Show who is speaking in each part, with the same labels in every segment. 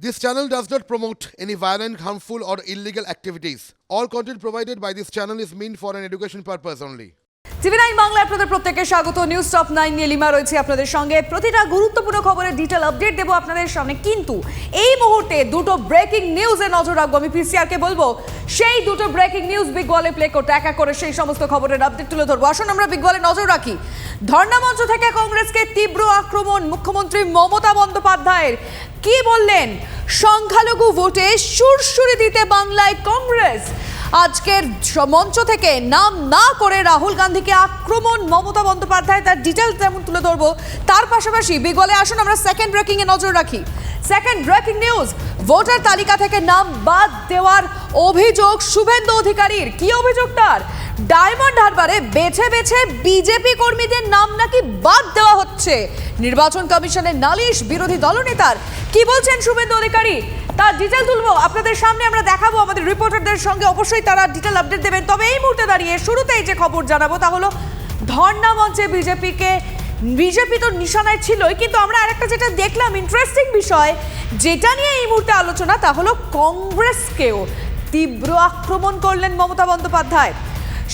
Speaker 1: This channel does not promote any violent, harmful, or illegal activities. All content provided by this channel is meant for an education purpose only.
Speaker 2: TV nine Bangla আপনাদের প্রত্যেককে স্বাগত। News top nine নিয়ে lima রয়েছে আপনাদের সঙ্গে। প্রতিটা গুরুত্বপূর্ণ খবরের ডিটেল আপডেট দেবো আপনাদের সামনে। কিন্তু এই মুহূর্তে দুটো ব্রেকিং নিউজে নজর রাখব। আমি পিসিআরকে বলব সেই দুটো ব্রেকিং নিউজ বিগ ওয়ালে প্লে করতে এক করে সেই সমস্ত খবরের আপডেট তুলে ধরবো। আসুন আমরা বিগ ওয়ালে নজর রাখি। ধর্ণা মঞ্চ থেকে কংগ্রেসকে তীব্র আক্রমণ। মুখ্যমন্ত্রী মমতা বন্দ্যোপাধ্যায়ের কি বললেন? সংখ্যালঘু ভোটে সুরসুরি দিতে বাংলায় কংগ্রেস। আজকের মঞ্চ থেকে নাম না করে রাহুল গান্ধীকে আক্রমণ, মমতা বন্দ্যোপাধ্যায় তার ডিটেলস যেমন তুলে ধরবো, তার পাশাপাশি বিগলে আসুন, আমরা সেকেন্ড ব্রেকিং এ নজর রাখি। সেকেন্ড ব্রেকিং নিউজ ভোটার তালিকা থেকে নাম বাদ দেওয়ার অভিযোগ শুভেন্দু অধিকারীর। কি অভিযোগ তার? ডায়মন্ড হারবারে বেছে বেছে বিজেপি কর্মীদের নাম নাকি বাদ দেওয়া হচ্ছে। নির্বাচন কমিশনের নালিশ বিরোধী দলনেতার। কি বলছেন শুভেন্দু অধিকারী? তার ডিটেল তুলবো। আপনাদের সামনে আমরা দেখাবো আমাদের রিপোর্টারদের সঙ্গে। অবশ্যই তারা ডিটেল আপডেট দেবেন। তবে এই মুহূর্তে দাঁড়িয়ে শুরুতেই যে খবর জানাব তা হলো, ধর্ণা মঞ্চে বিজেপিকে, বিজেপি তো নিশানায় ছিলই, কিন্তু আমরা আরেকটা যেটা দেখলাম ইন্টারেস্টিং বিষয়, যেটা নিয়ে এই মুহূর্তে আলোচনা, তা হলো কংগ্রেসকেও তীব্র আক্রমণ করলেন মমতা বন্দ্যোপাধ্যায়।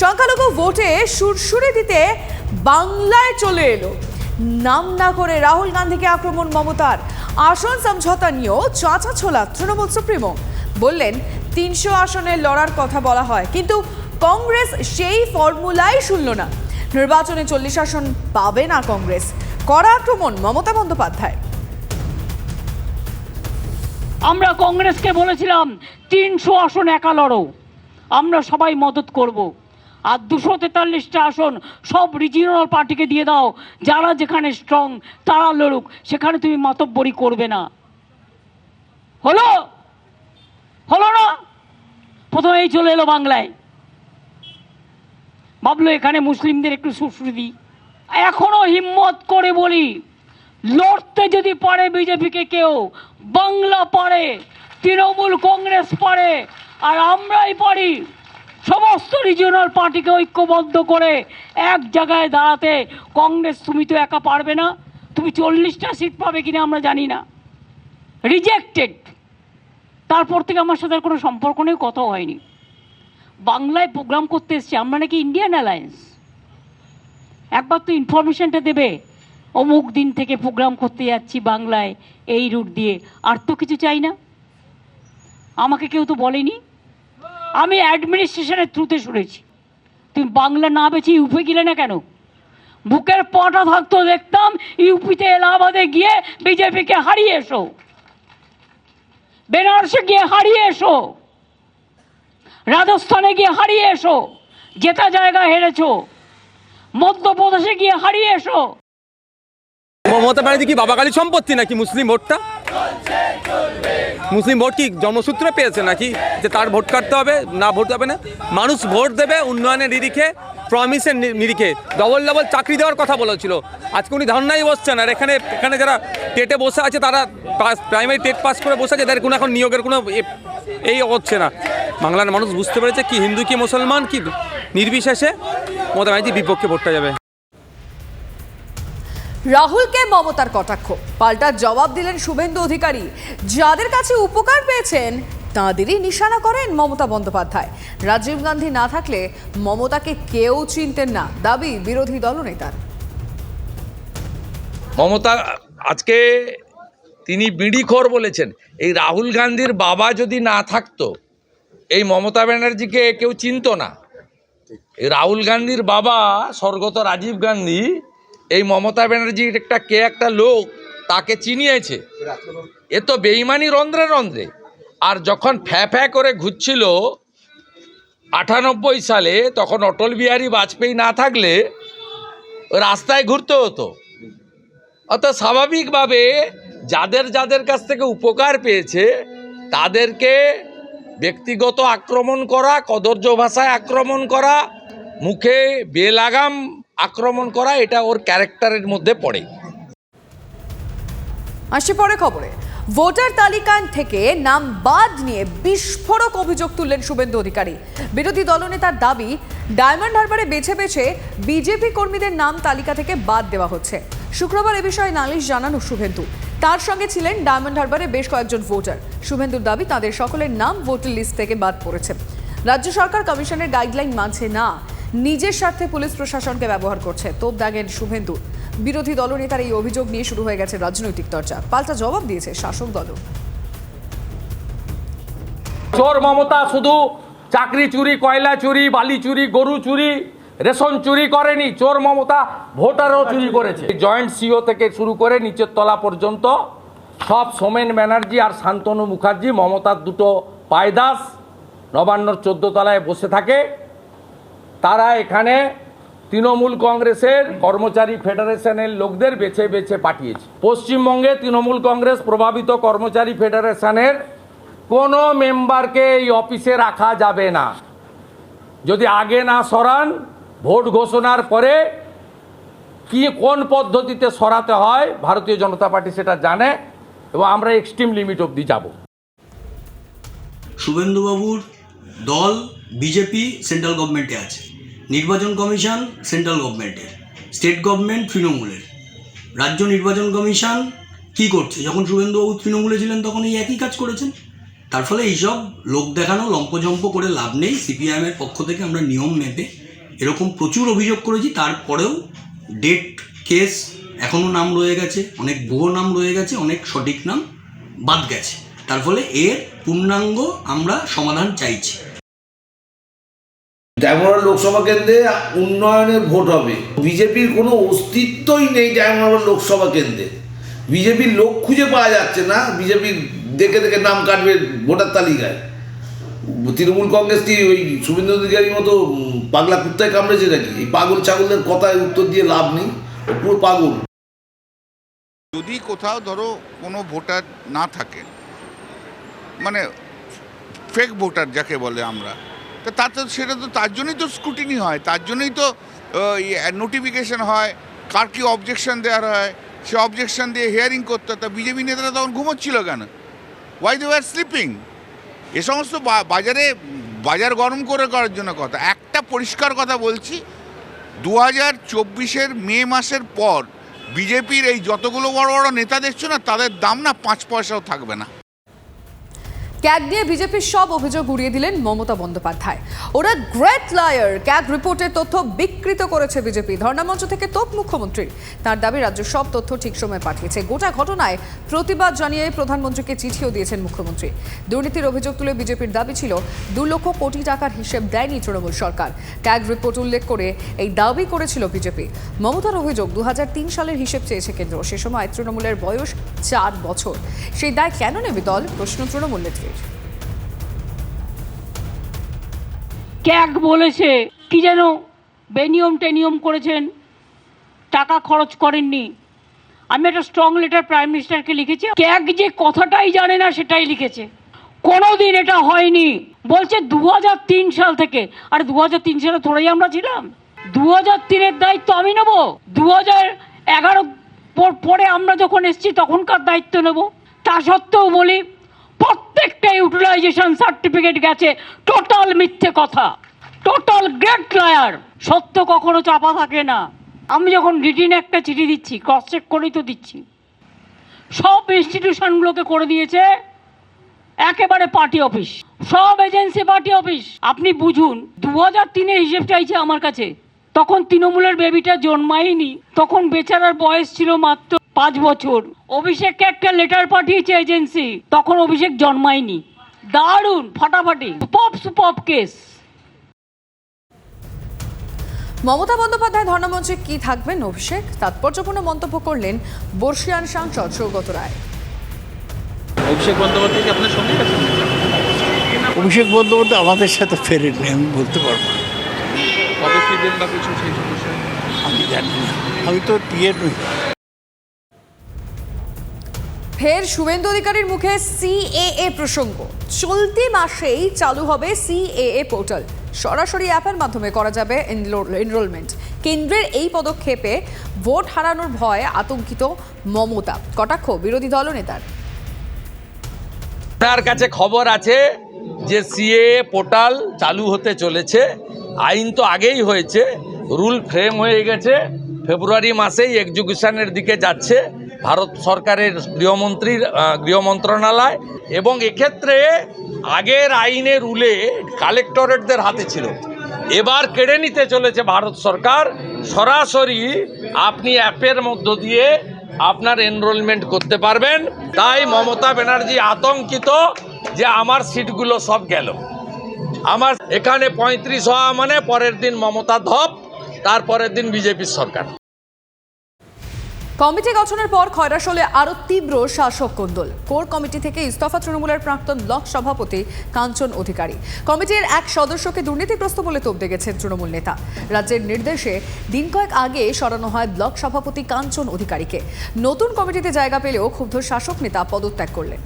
Speaker 2: সংখ্যালঘু ভোটে সুরসুরে দিতে বাংলায় চলে এলো। নাম না করে রাহুল গান্ধীকে আক্রমণ মমতার। আসন সমঝোতা নিয়েও চাচা ছোলা তৃণমূল সুপ্রিমো। বললেন, তিনশো আসনে লড়ার কথা বলা হয়, কিন্তু কংগ্রেস সেই ফর্মুলাই শুনল না। নির্বাচনে চল্লিশ আসন পাবে না কংগ্রেস। কড়া আক্রমণ মমতা বন্দ্যোপাধ্যায়।
Speaker 3: আমরা কংগ্রেসকে বলেছিলাম, তিনশো আসন একা লড়ো। আমরা সবাই মদত করব। আর দুশো তেতাল্লিশটা আসন সব রিজিওনাল পার্টিকে দিয়ে দাও। যারা যেখানে স্ট্রং তারা লড়ুক। সেখানে তুমি মাতব্বরি করবে না। হলো? হলো না? প্রথমেই চলে এলো বাংলায়। ভাবলো এখানে মুসলিমদের একটু সুশ্রী দিই এখনও হিম্মত করে বলি, লড়তে যদি পারে বিজেপিকে কেউ, বাংলা পারে, তৃণমূল কংগ্রেস পারে, আর আমরাই পারি সমস্ত রিজিওনাল পার্টিকে ঐক্যবদ্ধ করে এক জায়গায় দাঁড়াতে কংগ্রেস তুমি তো একা পারবে না। তুমি চল্লিশটা সিট পাবে কিনা আমরা জানি না। রিজেক্টেড তারপর থেকে আমার সাথে আর কোনো সম্পর্ক নেই, কথাও হয়নি। বাংলায় প্রোগ্রাম করতে এসছি, আমরা নাকি ইন্ডিয়ান অ্যালায়েন্স একবার তো ইনফরমেশনটা দেবে, অমুক দিন থেকে প্রোগ্রাম করতে যাচ্ছি বাংলায়, এই রুট দিয়ে। আর তো কিছু চাই না। আমাকে কেউ তো বলেনি। আমি অ্যাডমিনিস্ট্রেশনের থ্রুতে শুনেছি। তুমি বাংলা না বেছে ইউপি গেলে না কেন? বুকের পটা থাকতো দেখতাম ইউপিতে এলাহাবাদে গিয়ে বিজেপিকে হারিয়ে এসো। বেনারসে গিয়ে হারিয়ে এসো। রাজস্থানে গিয়ে হারিয়ে এসো। যেটা জায়গা হেরেছো। মধ্যপ্রদেশে গিয়ে হারিয়ে এসো।
Speaker 4: মমতা ব্যানার্জি কি বাবা কালীর সম্পত্তি নাকি মুসলিম ভোটটা? মুসলিম ভোট কি জন্মসূত্রে পেয়েছে নাকি? যে তার ভোট কাটতে হবে, না ভোট হবে না? মানুষ ভোট দেবে উন্নয়নের নিরিখে প্রমিসের নিরিখে। ডবল ডবল চাকরি দেওয়ার কথা বলেছিল। আজকে উনি ধর্নায় বসছেন, আর এখানে এখানে যারা টেটে বসে আছে, তারা প্রাইমারি টেট পাস করে বসে আছে তাদের কোনো এখন নিয়োগের কোনো এই হচ্ছে না। বাংলার মানুষ বুঝতে পেরেছে কি, হিন্দু কি, মুসলমান কি, নির্বিশেষে মমতা ব্যানার্জি বিপক্ষে ভোটটা যাবে।
Speaker 2: রাহুলকে মমতার কটাক্ষ। পাল্টা জবাব দিলেন শুভেন্দু অধিকারী। যাদের কাছে উপকার পেয়েছেন, তাঁদেরই নিশানা করেন মমতা বন্দ্যোপাধ্যায়। রাজীব গান্ধী না থাকলে মমতাকে কেউ চিনতেন না, দাবি বিরোধী দলনেতার।
Speaker 5: মমতা, আজকে তিনি বিড়িখোর বলেছেন, এই রাহুল গান্ধীর বাবা যদি না থাকতো, এই মমতা ব্যানার্জিকে কেউ চিনত না। এই রাহুল গান্ধীর বাবা, স্বর্গত রাজীব গান্ধী এই মমতা ব্যানার্জির একটা কে একটা লোক তাকে চিনিয়েছে। এ তো বেইমানি রন্ধ্রে রন্ধ্রে। আর যখন ফ্যা ফ্যা করে ঘুরছিল, আটানব্বই সালে তখন অটল বিহারী বাজপেয়ী না থাকলে রাস্তায় ঘুরতে হতো। অর্থাৎ স্বাভাবিকভাবে যাদের যাদের কাছ থেকে উপকার পেয়েছে, তাদেরকে ব্যক্তিগত আক্রমণ করা কদর্য ভাষায় আক্রমণ করা, মুখে বেলাগাম আক্রমণ করা, এটা ওর ক্যারেক্টারের মধ্যে পড়ে।
Speaker 2: আসি পরে খবরে। ভোটার তালিকা থেকে নাম বাদ নিয়ে বিস্ফোরক অভিযোগ তুললেন শুভেন্দু অধিকারী। বিরোধী দলনেতার দাবি, ডায়মন্ড হারবারে বেছে বেছে বিজেপি কর্মীদের নাম তালিকা থেকে বাদ দেওয়া হচ্ছে। শুক্রবার এ বিষয়ে নালিশ জানানো শুভেন্দু। তার সঙ্গে ছিলেন ডায়মন্ড হারবারে বেশ কয়েকজন ভোটার। শুভেন্দুর দাবি, তাদের সকলের নাম ভোটার লিস্ট থেকে বাদ পড়েছে। রাজ্য সরকার কমিশনের গাইডলাইন মানছে না। নিজের স্বার্থে পুলিশ প্রশাসনকে ব্যবহার করছে, তোপ দাগেন শুভেন্দু। বিরোধী দলনেতার এই অভিযোগ নিয়ে শুরু হয়ে গেছে রাজনৈতিক চর্চা। পাল্টা জবাব দিয়েছে শাসক দলও।
Speaker 5: চোর মমতা শুধু চাকরি চুরি, কয়লা চুরি, বালি চুরি, গরু চুরি, রেশন চুরি করেনি। চোর মমতা ভোটারও চুরি করেছে। জয়েন্ট সিও থেকে শুরু করে নিচের তলা পর্যন্ত সব সোমেন ব্যানার্জি আর শান্তনু মুখার্জি, মমতার দুটো পায়দাস, নবান্নর চোদ্দ তলায় বসে থাকে। তারা এখানে তৃণমূল কংগ্রেসের কর্মচারী ফেডারেশনের লোকদের বেছে বেছে পাঠিয়েছে। পশ্চিমবঙ্গে তৃণমূল কংগ্রেস প্রভাবিত কর্মচারী ফেডারেশনের কোনো মেম্বারকে এই অফিসে রাখা যাবে না। যদি আগে না সরান, ভোট ঘোষণার পরে কি, কোন পদ্ধতিতে সরাতে হয়, ভারতীয় জনতা পার্টি সেটা জানে এবং আমরা এক্সট্রিম লিমিট অবধি যাব।
Speaker 6: শুভেন্দুবাবুর দল, বিজেপি, সেন্ট্রাল গভর্নমেন্টে আছে। নির্বাচন কমিশন সেন্ট্রাল গভর্নমেন্টের, স্টেট গভর্নমেন্ট তৃণমূলের। রাজ্য নির্বাচন কমিশন কি করছে? যখন শুভেন্দুবাবু তৃণমূলে ছিলেন তখন এই একই কাজ করেছেন? তার ফলে এইসব লোক দেখানো লম্পজম্প করে লাভ নেই। সিপিআইএমের পক্ষ থেকে আমরা নিয়ম মেপে এরকম প্রচুর অভিযোগ করেছি। তারপরেও ডেট, কেস এখনও নাম রয়ে গেছে, অনেক ভুয়ো নাম রয়ে গেছে, অনেক সঠিক নাম বাদ গেছে। তার ফলে এর পূর্ণাঙ্গ আমরা সমাধান চাইছি।
Speaker 7: ডায়মন্ড লোকসভা কেন্দ্রে উন্নয়নের ভোট হবে। বিজেপির কোনো অস্তিত্বই নেই ডায়মন্ড লোকসভা কেন্দ্রে। বিজেপির লোক খুঁজে পাওয়া যাচ্ছে না বিজেপির দেখে দেখে নাম কাটবে ভোটার তালিকায়। তৃণমূল কংগ্রেস কি ওই শুভেন্দু অধিকারীর মতো পাগলা কুত্তায় কামড়েছে নাকি? এই পাগল ছাগলের কথায় উত্তর দিয়ে লাভ নেই। পুরো পাগল।
Speaker 8: যদি কোথাও ধরো কোনো ভোটার না থাকে মানে ফেক ভোটার যাকে বলে আমরা তা তার তো সেটা তো তার জন্যই তো স্ক্রুটিনি হয়, তার জন্যই তো নোটিফিকেশন হয়, কার কী অবজেকশন দেওয়ার হয়, সে অবজেকশন দিয়ে হিয়ারিং করতে। তা বিজেপি নেতারা তখন ঘুমোচ্ছিল কেন? ওয়াই দে আর স্লিপিং এ সমস্ত বাজারে, বাজার গরম করে করার জন্য কথা। একটা পরিষ্কার কথা বলছি দু হাজার চব্বিশের মে মাসের পর বিজেপির এই যতগুলো বড় বড় নেতা দেখছ না, তাদের দাম না পাঁচ পয়সাও থাকবে না।
Speaker 2: ক্যাগ নিয়ে বিজেপির সব অভিযোগ উড়িয়ে দিলেন মমতা বন্দ্যোপাধ্যায়। ওরা গ্রেট লায়ার, ক্যাগ রিপোর্টের তথ্য বিকৃত করেছে বিজেপি। ধর্ণামঞ্চ থেকে তোপ মুখ্যমন্ত্রীর। তার দাবি, রাজ্য সব তথ্য ঠিক সময় পাঠিয়েছে। গোটা ঘটনায় প্রতিবাদ জানিয়ে প্রধানমন্ত্রীকে চিঠিও দিয়েছেন মুখ্যমন্ত্রী। দুর্নীতির অভিযোগ তুলে বিজেপির দাবি ছিল, দু লক্ষ কোটি টাকার হিসেব দেয়নি তৃণমূল সরকার। ক্যাগ রিপোর্ট উল্লেখ করে এই দাবি করেছিল বিজেপি। মমতার অভিযোগ দু হাজার তিন সালের হিসেব চেয়েছে কেন্দ্র। সে সময় তৃণমূলের বয়স চার বছর। সেই দায় কেন নেবে দল? প্রশ্ন তৃণমূল নেত্রীর
Speaker 3: ক্যাগ বলেছে। কি যেন বেনিয়ম টেনিয়ম করেছেন। টাকা খরচ করেননি। আমি একটা স্ট্রং লেটার প্রাইম মিনিস্টারকে লিখেছি। ক্যাগ যে কথাটাই জানে না, সেটাই লিখেছে। কোনোদিন এটা হয়নি। বলছে দু হাজার তিন সাল থেকে। আর দু হাজার তিন সালে থোড়াই আমরা ছিলাম। দু হাজার তিনের দায়িত্ব আমি নেব। দু হাজার এগারো পরে আমরা যখন এসেছি, তখনকার দায়িত্ব নেব। তা সত্ত্বেও বলি প্রত্যেকটা ইউটিলাইজেশন সার্টিফিকেট গেছে। টোটাল মিথ্যে কথা। টোটাল গ্রেট লায়ার সত্য কখনো চাপা থাকে না। আমি যখন রিটিন একটা চিঠি দিচ্ছি ক্রস চেক করেই তো দিচ্ছি। সব ইনস্টিটিউশনগুলোকে করে দিয়েছে। একেবারে পার্টি অফিস সব এজেন্সি পার্টি অফিস আপনি বুঝুন দু হাজার তিনের হিসেব চাইছে আমার কাছে। তখন তৃণমূলের বেবিটা জন্মায়নি। তখন বেচারার বয়স ছিল মাত্র পাঁচ বছর। অভিষেককে একটা লেটার পাঠিয়েছে এজেন্সি তখন অভিষেক জন্মায়নি। দারুণ ফাটাফাটি। সুপপ সুপপ কেস
Speaker 2: মমতা বন্দ্যোপাধ্যায় ধর্ণামঞ্চে কি থাকবেন অভিষেক? তাৎপর্যপূর্ণ মন্তব্য করলেন বর্ষিয়ান সাংসদ সৌগত রায়।
Speaker 9: অভিষেক বন্দ্যোপাধ্যায় কি আপনার সঙ্গে গেছেন
Speaker 10: অভিষেক বন্দ্যোপাধ্যায় আমাদের সাথে ফেরেননি আমি বলতে পারব না।
Speaker 9: কবে ফিরবেন বা কিছু সেই সব
Speaker 10: আমি জানি না। আমি তো টিয়ে নই।
Speaker 2: ফের শুভেন্দু অধিকারীর মুখে সিএএ প্রসঙ্গ। চলতি মাসেই চালু হবে সিএএ পোর্টাল। সরাসরি অ্যাপের মাধ্যমে করা যাবে এনরোলমেন্ট কেন্দ্রের এই পদক্ষেপে ভোট হারানোর ভয়ে আতঙ্কিত মমতা। কটাক্ষ বিরোধী দলনেতার
Speaker 5: আপনার কাছে খবর আছে যে সিএ পোর্টাল চালু হতে চলেছে। আইন তো আগেই হয়েছে, রুল ফ্রেম হয়ে গেছে। ফেব্রুয়ারি মাসেই এক্সিকিউশনের দিকে যাচ্ছে ভারত সরকারের গৃহমন্ত্রীর গৃহ মন্ত্রণালয় এবং এক্ষেত্রে আগের আইনের রুলে কালেক্টরেটদের হাতে ছিল। এবার কেড়ে নিতে চলেছে ভারত সরকার। সরাসরি আপনি অ্যাপের মধ্য দিয়ে আপনার এনরোলমেন্ট করতে পারবেন। তাই মমতা ব্যানার্জি আতঙ্কিত যে আমার সিটগুলো সব গেল। আমার এখানে পঁয়ত্রিশ হওয়া মানে পরের দিন মমতা ধপ। তারপরের দিন বিজেপির সরকার।
Speaker 2: কমিটি গঠনের পর খয়রাসলে আরও তীব্র শাসক কোন্দল। কোর কমিটি থেকে ইস্তফা তৃণমূলের প্রাক্তন ব্লক সভাপতি কাঞ্চন অধিকারী। কমিটির এক সদস্যকে দুর্নীতিগ্রস্ত বলে তোপ গেছেন তৃণমূল নেতা। রাজ্যের নির্দেশে দিন কয়েক আগে সরানো হয় ব্লক সভাপতি কাঞ্চন অধিকারীকে। নতুন কমিটিতে জায়গা পেলেও ক্ষুব্ধ শাসক নেতা পদত্যাগ করলেন।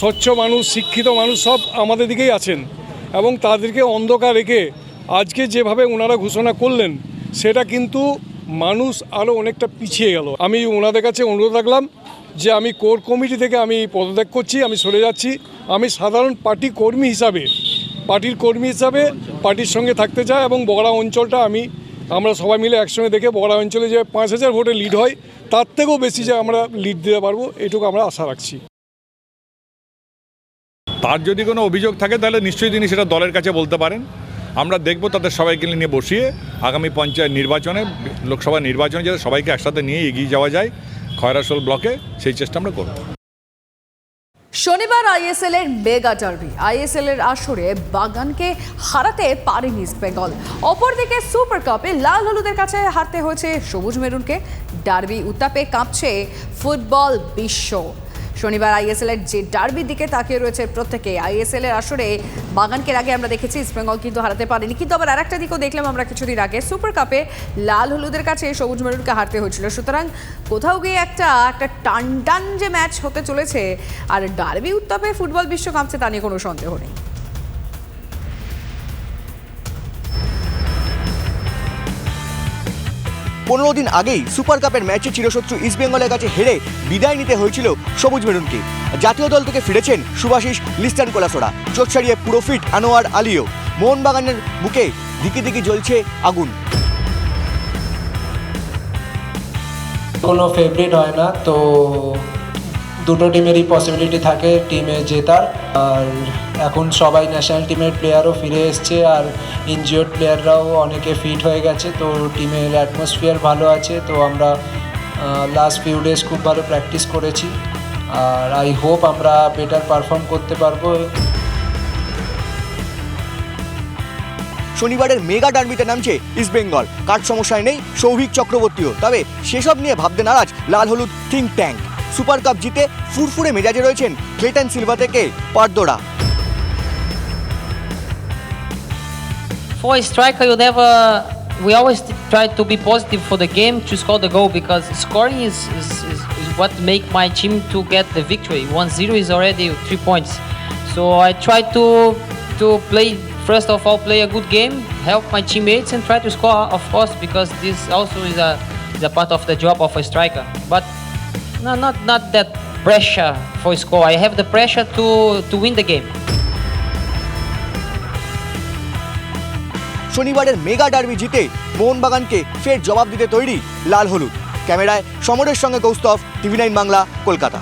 Speaker 11: স্বচ্ছ মানুষ শিক্ষিত মানুষ সব আমাদের দিকেই আছেন এবং তাদেরকে অন্ধকার রেখে আজকে যেভাবে ওনারা ঘোষণা করলেন, সেটা কিন্তু মানুষ আরও অনেকটা পিছিয়ে গেল। আমি ওনাদের কাছে অনুরোধ রাখলাম যে আমি কোর কমিটি থেকে আমি পদত্যাগ করছি, আমি সরে যাচ্ছি। আমি সাধারণ পার্টি কর্মী হিসাবে, পার্টির কর্মী হিসাবে পার্টির সঙ্গে থাকতে চাই এবং বগড়া অঞ্চলটা আমি, আমরা সবাই মিলে একসঙ্গে দেখে বগড়া অঞ্চলে যে পাঁচ হাজার ভোটে লিড হয়, তার থেকেও বেশি যে আমরা লিড দিতে পারব, এটুকু আমরা আশা রাখছি।
Speaker 12: তার যদি কোনো অভিযোগ থাকে, তাহলে নিশ্চয়ই তিনি সেটা দলের কাছে বলতে পারেন। আমরা দেখব, তাদের সবাইকে নিয়ে বসিয়ে আগামী পঞ্চায়েত নির্বাচনে, লোকসভা নির্বাচনে যাতে সবাইকে একসাথে নিয়ে এগিয়ে যাওয়া যায় খয়রাসোল ব্লকে, সেই চেষ্টা আমরা করব।
Speaker 2: শনিবার আইএসএল এর মেগা ডার্বি, আইএসএল এর আসরে বাগানকে হারাতে পারেনি ইস্ট বেঙ্গল। অপরদিকে সুপার কাপে লাল হলুদের কাছে হারতে হয়েছে সবুজ মেরুনকে। ডার্বি উত্তাপে কাঁপছে ফুটবল বিশ্ব। শনিবার আইএসএল এর যে ডার্বির দিকে তাকিয়ে রয়েছে প্রত্যেকে। আইএসএল এর আসরে বাগানকে আগে আমরা দেখেছি ইস্টবেঙ্গল কিন্তু হারাতে পারেনি। কিন্তু আবার আরেকটা দিকও দেখলাম আমরা কিছুদিন আগে। সুপার কাপে লাল হলুদের কাছে সবুজ মেরুনকে হারতে হয়েছিল। সুতরাং কোথাও গিয়ে একটা একটা টান টান যে ম্যাচ হতে চলেছে, আর ডার্বি উত্তাপে ফুটবল বিশ্ব কাঁপছে তা নিয়ে কোনো সন্দেহ নেই।
Speaker 13: পনেরো দিন আগেই সুপার কাপের ম্যাচে চিরশত্রু ইস্টবেঙ্গলের কাছে হেরে বিদায় নিতে হয়েছিল সবুজ মেরুনকে। জাতীয় দল থেকে ফিরেছেন সুভাষিস লিস্টান কোলাসোরা চোট ছাড়িয়ে পুরো ফিট আনোয়ার আলিও। মোহনবাগানের বুকে দিকে দিকে জ্বলছে আগুন।
Speaker 14: কোনো ফেভারিট হয় না, তো দুটো টিমেরই পসিবিলিটি থাকে টিমে জেতার। আর এখন সবাই ন্যাশনাল টিমের প্লেয়ারও ফিরে এসছে, আর ইনজিওর্ড প্লেয়াররাও অনেকে ফিট হয়ে গেছে, তো টিমের অ্যাটমসফিয়ার ভালো আছে, তো আমরা লাস্ট ফিউ ডেজ খুব ভালো প্র্যাকটিস করেছি। আর আই হোপ আমরা বেটার পারফর্ম করতে পারব।
Speaker 13: শনিবারের মেগা ডার্বিতে নামছে ইস্টবেঙ্গল কাঠ সমস্যায় নেই সৌভিক চক্রবর্তীও। তবে সেসব নিয়ে ভাবতে নারাজ লাল হলুদ থিঙ্ক ট্যাঙ্ক সুপার কাপ জিতে ফুরফুরে মেজাজে রয়েছেন ক্লেটন সিলভা থেকে পারদোড়া
Speaker 15: For a striker, you never. We always try to be positive for the game to score the goal because scoring is, is, is, is what make my team to get the victory. 1-0 is already three points. So I try to to play first of all play a good game, help my teammates and try to score of course because this also is a is a part of the job of a striker. But no, not not that pressure for score. I have the pressure to to win the game.
Speaker 13: শনিবারের mega derby জিতে মোহনবাগানকে ফের জবাব দিতে তৈরি লাল হলুদ ক্যামেরায় সমরের সঙ্গে কৌস্তভ টিভি নাইন বাংলা কলকাতা